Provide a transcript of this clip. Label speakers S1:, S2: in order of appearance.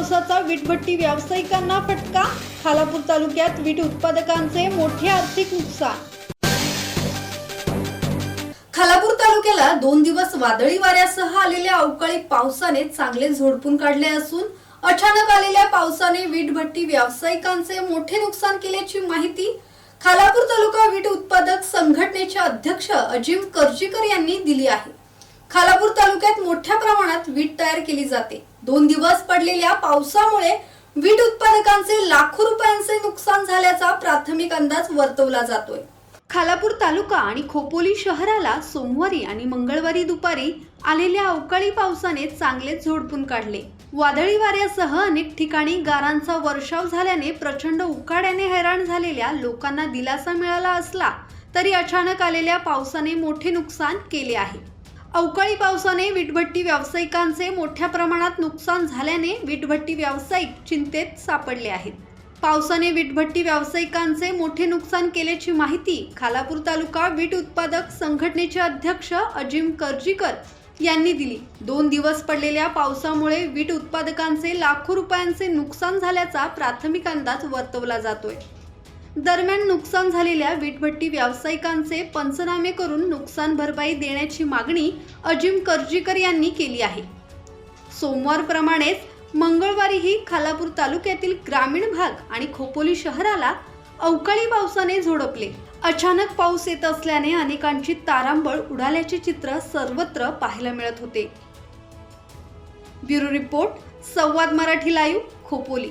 S1: पावसाचा वीटभट्टी व्यावसायिकांना फटका खालापूर तालुक्यात वीट उत्पादकांचे मोठे आर्थिक नुकसान. खालापूर तालुक्याला दोन दिवस वादळी वाऱ्यासह आलेल्या अवकाळी पावसाने चांगले झोडपून काढले असून अचानक आलेल्या पावसाने वीटभट्टी व्यावसायिकांचे मोठे नुकसान केल्याची माहिती खालापूर तालुका वीट उत्पादक संघटनेचे अध्यक्ष अजिम करजीकर यांनी दिली आहे. खालापूर तालुक्यात मोठ्या प्रमाणात वीट तयार केली जाते. दोन दिवस पडलेल्या पावसामुळे वीट उत्पादकांचे लाखो रुपयांचे नुकसान झाल्याचा प्राथमिक अंदाज वर्तवला जातोय. खालापूर तालुका आणि खोपोली शहराला सोमवारी आणि मंगळवारी दुपारी आलेल्या अवकाळी पावसाने चांगलेच झोडपून काढले. वादळी वाऱ्यासह अनेक ठिकाणी गारांचा वर्षाव झाल्याने प्रचंड उकाड्याने हैराण झालेल्या लोकांना दिलासा मिळाला असला तरी अचानक आलेल्या पावसाने मोठे नुकसान केले आहे. अवकाळी पावसाने विटभट्टी व्यावसायिकांचे मोठ्या प्रमाणात नुकसान झाल्याने विटभट्टी व्यावसायिक चिंतेत सापडले आहेत. पावसाने विटभट्टी व्यावसायिकांचे मोठे नुकसान केल्याची माहिती खालापूर तालुका वीट उत्पादक संघटनेचे अध्यक्ष अजिम करजीकर यांनी दिली. दोन दिवस पडलेल्या पावसामुळे वीट उत्पादकांचे लाखो रुपयांचे नुकसान झाल्याचा प्राथमिक अंदाज वर्तवला जातोय. दरम्यान नुकसान झालेल्या वीटभट्टी व्यावसायिकांचे पंचनामे करून नुकसान भरपाई देण्याची मागणी अजिम करजीकर यांनी केली आहे. सोमवारप्रमाणेच मंगळवारीही खालापूर तालुक्यातील ग्रामीण भाग आणि खोपोली शहराला अवकाळी पावसाने झोडपले. अचानक पाऊस येत असल्याने अनेकांची तारांबळ उडाल्याचे चित्र सर्वत्र पाहायला मिळत होते. Bureau report Samvad Marathi live Khopoli.